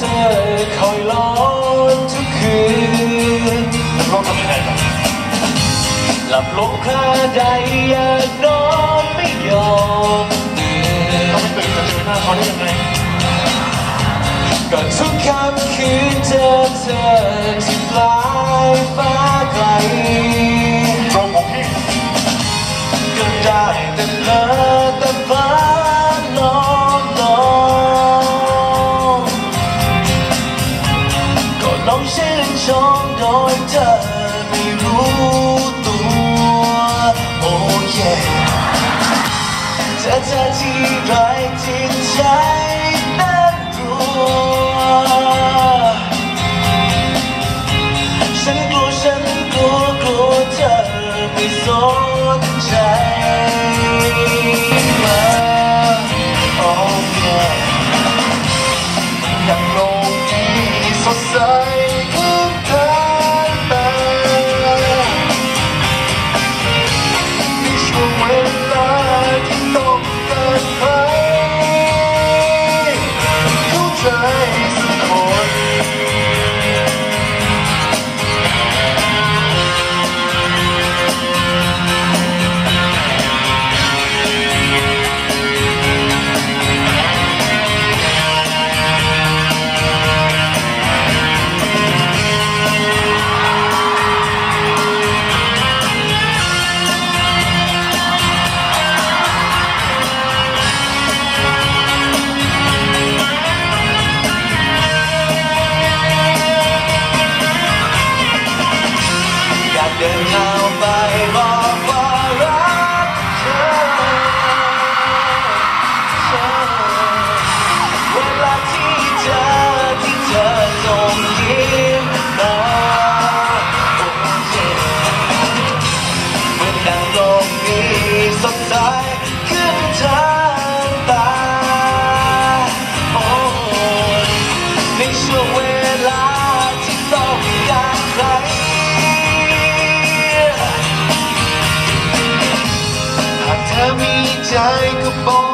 เอคอยร้อนทุกคืนลองทำยังไงบหลับลงคาใจอยากนอนไม่ยอมถ้าไม่ตื่นจะเจอหน้าเขาได้ยังไงก็ทุกคำคืนเจอเธอ ไม่รู้ตัวโอ้ยเธอเธอที่ไรจิตใจ the.